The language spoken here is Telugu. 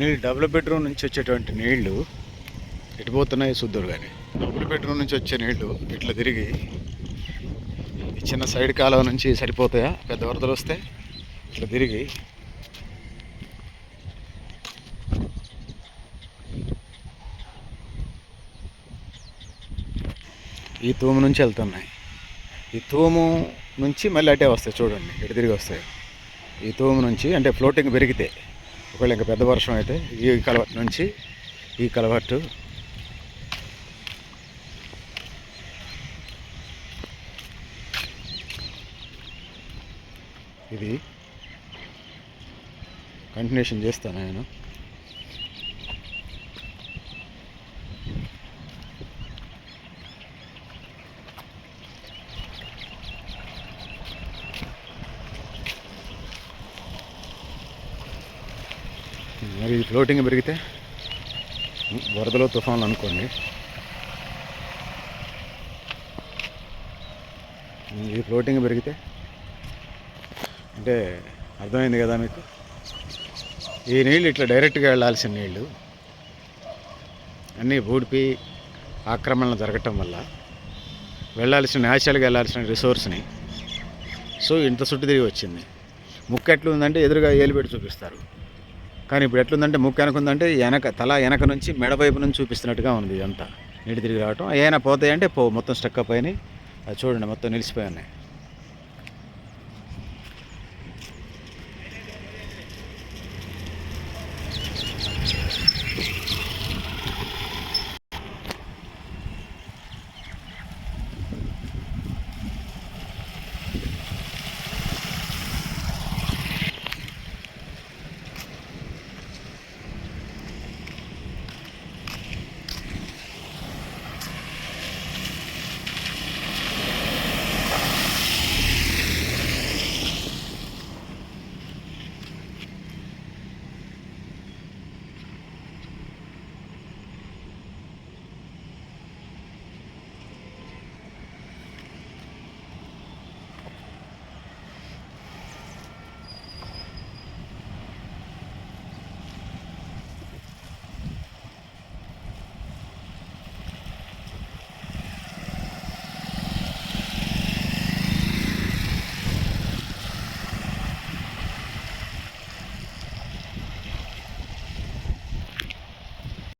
నీళ్ళు డబుల్ బెడ్రూమ్ నుంచి వచ్చేటువంటి నీళ్ళు ఎటుపోతున్నాయి పోతున్నాయి కానీ డబుల్ బెడ్రూమ్ నుంచి వచ్చే నీళ్ళు ఇట్లా తిరిగి ఈ చిన్న సైడ్ కాలువ నుంచి సరిపోతాయా? పెద్ద వరదలు వస్తే ఇట్లా తిరిగి ఈ తూము నుంచి వెళ్తున్నాయి. ఈ తూము నుంచి మళ్ళీ అటే వస్తాయి చూడండి ఇటు తిరిగి వస్తాయి. ఈ తూము నుంచి అంటే ఫ్లోటింగ్ పెరిగితే ఒకవేళ ఇంకా పెద్ద వర్షం అయితే ఈ కలవట్టు నుంచి ఈ కలవట్టు. ఇది. కంటిన్యూషన్ చేస్తాను నేను. మరి ఫ్లోటింగ్ పెరిగితే వరదలో తుఫాన్లు అనుకోండి. ఈ ఫ్లోటింగ్ పెరిగితే అంటే అర్థమైంది కదా మీకు? ఈ నీళ్ళు ఇట్లా డైరెక్ట్గా వెళ్ళాల్సిన నీళ్ళు అన్నీ ఊడిపి ఆక్రమణలు జరగటం వల్ల వెళ్ళాల్సిన న్యాచురల్గా వెళ్ళాల్సిన రిసోర్స్ని సో ఇంత సుట్టు తిరిగి వచ్చింది. ముక్కెట్లు ఎట్లుందంటే ఎదురుగా ఏలిపెట్టి చూపిస్తారు. కానీ ఇప్పుడు ఎట్లుందంటే ముక్కు వెనకుందంటే వెనక తల వెనక నుంచి మెడవైపు నుంచి చూపిస్తున్నట్టుగా ఉంది ఇదంతా. నీటి తిరిగి రావటం. ఏమైనా పోతాయంటే పో మొత్తం స్టక్ అప్ అయినాయి. అది చూడండి మొత్తం నిలిచిపోయి ఉన్నాయి.